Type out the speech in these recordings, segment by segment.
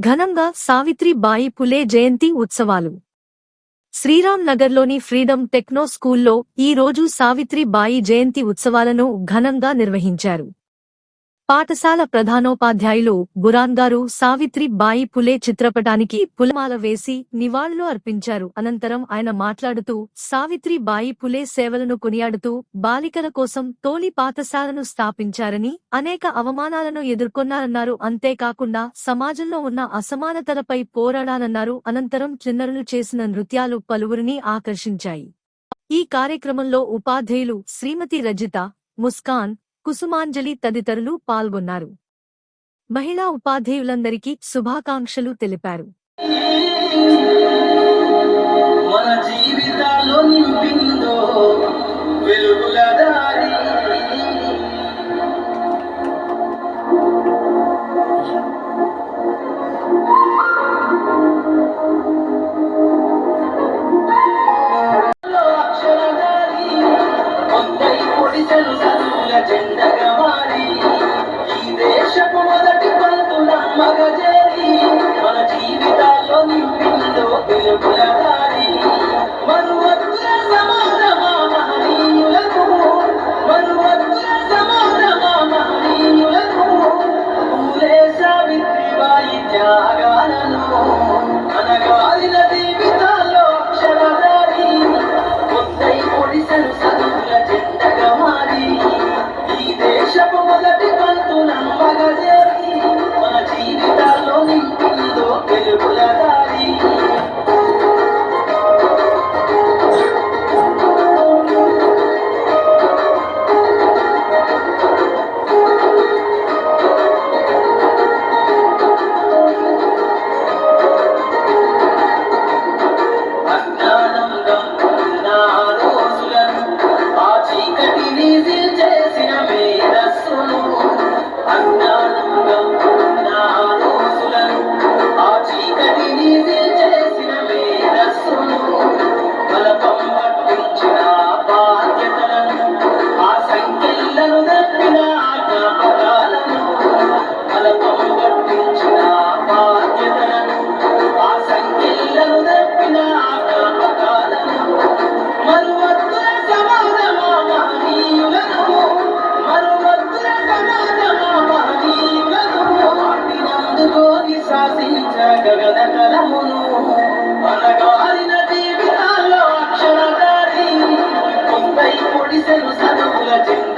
ఘనంగా సావిత్రి బాయి పులే జయంతి ఉత్సవాలు. శ్రీరామ్ నగర్లోని ఫ్రీడమ్ టెక్నో స్కూల్లో ఈ రోజు సావిత్రి బాయి జయంతి ఉత్సవాలను ఘనంగా నిర్వహించారు. పాఠశాల ప్రధానోపాధ్యాయులు బురాన్ గారు సావిత్రి బాయి పులే చిత్రపటానికి పులమాల వేసి నివాళులు అర్పించారు. అనంతరం ఆయన మాట్లాడుతూ సావిత్రి బాయి పులే సేవలను కొనియాడుతూ బాలికల కోసం తోలి పాఠశాలను స్థాపించారని అనేక అవమానాలను ఎదుర్కొన్నారన్నారు. అంతేకాకుండా సమాజంలో ఉన్న అసమానతలపై పోరాడాలన్నారు. అనంతరం చిన్నరులు చేసిన నృత్యాలు పలువురిని ఆకర్షించాయి. ఈ కార్యక్రమంలో ఉపాధ్యాయులు శ్రీమతి రజిత ముస్కాన్ కుసుమాంజలి తదితరులు పాల్గొన్నారు. మహిళా ఉపాధ్యాయులందరికీ శుభాకాంక్షలు తెలిపారు. మన జీవితాల్లో నింపిందో వెలుగుల దారి. చదువుల జెండగా మారి ఈ దేశపు మొదటి పంతుల మగజేరి మన జీవితాల్లో నింపిందో పిలుపుల దారి. మనువత్తుల సమానమా మహనీయులకు మనువత్తుల సమానమా మహనీయులకు పూలే సావిత్రిబాయి త్యాగాలను అనగాలిన జీవితాల్లో కొత్తై శాసించ గగన కలమును అనగారిన జీవితాల్లో అక్షరదారి కొందై పొడిసెను చదువుల చెందగా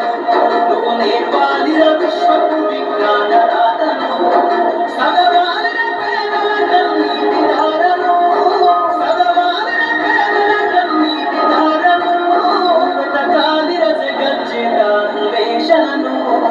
বানানো